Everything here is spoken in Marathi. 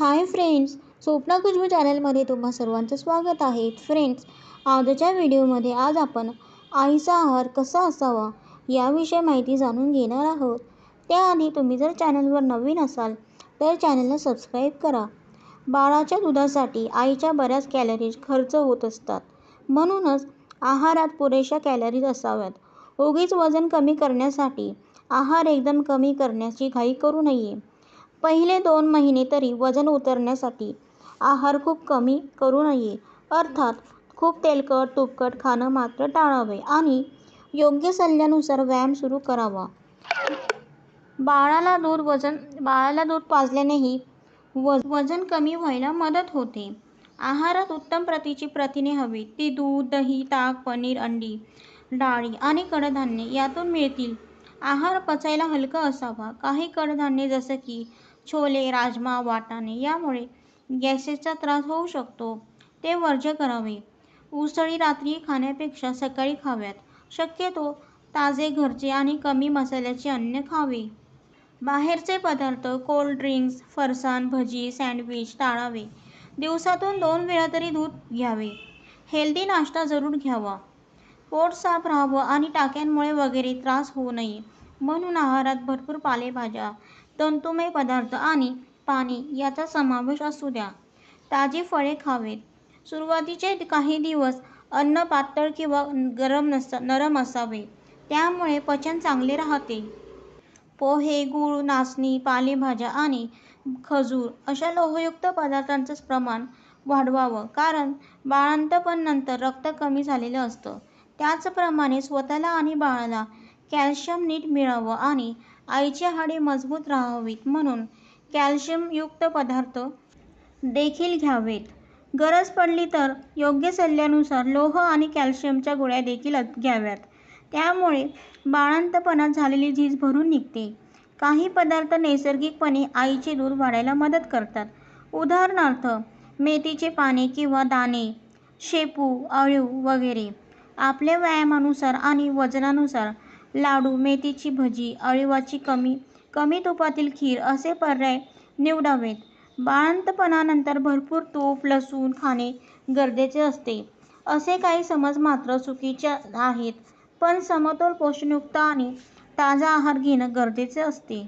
हाय फ्रेंड्स स्वप्ना खुशबू चॅनलमध्ये तुम्हा सर्वांचं स्वागत आहे. फ्रेंड्स आजच्या व्हिडिओमध्ये आज आपण आईचा आहार कसा असावा याविषयी माहिती जाणून घेणार आहोत. त्याआधी तुम्ही जर चॅनलवर नवीन असाल तर चॅनलला सबस्क्राईब करा. बाळाच्या दुधासाठी आईच्या बऱ्याच कॅलरीज खर्च होत असतात. म्हणूनच आहारात पुरेशा कॅलरीज असाव्यात. उगीच वजन कमी करण्यासाठी आहार एकदम कमी करण्याची घाई करू नये. पहिले दोन महिने तरी वजन उतरण्यासाठी आहार खूप कमी करू नये. अर्थात खूप तेलकट तुपकट खाणं मात्र टाळावे आणि योग्य सल्ल्यानुसार व्यायाम सुरू करावा. बाळाला दूध वजन बाळाला दूध पाजल्यानेही वज वजन कमी व्हायला मदत होते. आहारात उत्तम प्रतीची प्रथिने हवी. ती दूध दही ताक पनीर अंडी डाळी आणि कडधान्ये यातून मिळतील. आहार पचायला हलका असावा. काही कडधान्ये जसं की छोले राजमा वाटाणे यामुळे गॅसेसचा त्रास होऊ शकतो. ते वर्ज्य करावे. उसळी रात्री खाण्यापेक्षा सकाळी खाव्यात. शक्यतो ताजे घरचे आणि कमी मसाल्याचे अन्न खावे. बाहेरचे पदार्थ कोल्ड ड्रिंक्स फरसाण भजी सँडविच टाळावे. दिवसातून दोन वेळा तरी दूध घ्यावे. हेल्दी नाश्ता जरूर घ्यावा. पोट साफ राहावं आणि टाक्यांमुळे वगैरे त्रास होऊ नये. म्हणून आहारात भरपूर पालेभाज्या तंतुमय पदार्थ आणि पाणी याचा समावेश असू द्या. ताजी फळे खावेत. सुरुवातीचे काही दिवस अन्न पातळ किंवा गरम नस नरम असावे. त्यामुळे पचन चांगले राहते. पोहे गूळ नाचणी पालेभाज्या आणि खजूर अशा लोहयुक्त पदार्थांचं प्रमाण वाढवावं. कारण बाळंतपणनंतर रक्त कमी झालेलं असतं. त्याचप्रमाणे स्वतःला आणि बाळाला कॅल्शियम नीट मिळावं आणि आईची हाडे मजबूत राहावीत म्हणून कॅल्शियमयुक्त पदार्थ देखील घ्यावेत. गरज पडली तर योग्य सल्ल्यानुसार लोह आणि कॅल्शियमच्या गोळ्या देखील घ्याव्यात. त्यामुळे बाळंतपणात झालेली झीज भरून निघते. काही पदार्थ नैसर्गिकपणे आईचे दूध वाढायला मदत करतात. उदाहरणार्थ मेथीचे पाने किंवा दाणे शेपू अळीव वगैरे. आपल्या व्यायामानुसार आणि वजनानुसार लाडू मेथीची भजी अळीवाची कमी कमी तुपातील खीर असे पर्याय निवडावेत. बाळंतपणानंतर भरपूर तूप लसूण खाणे गरजेचे असते. असे काही समज मात्र चुकीचे आहेत पण समतोल पोषणयुक्त आणि ताजा आहार घेणं गरजेचे असते.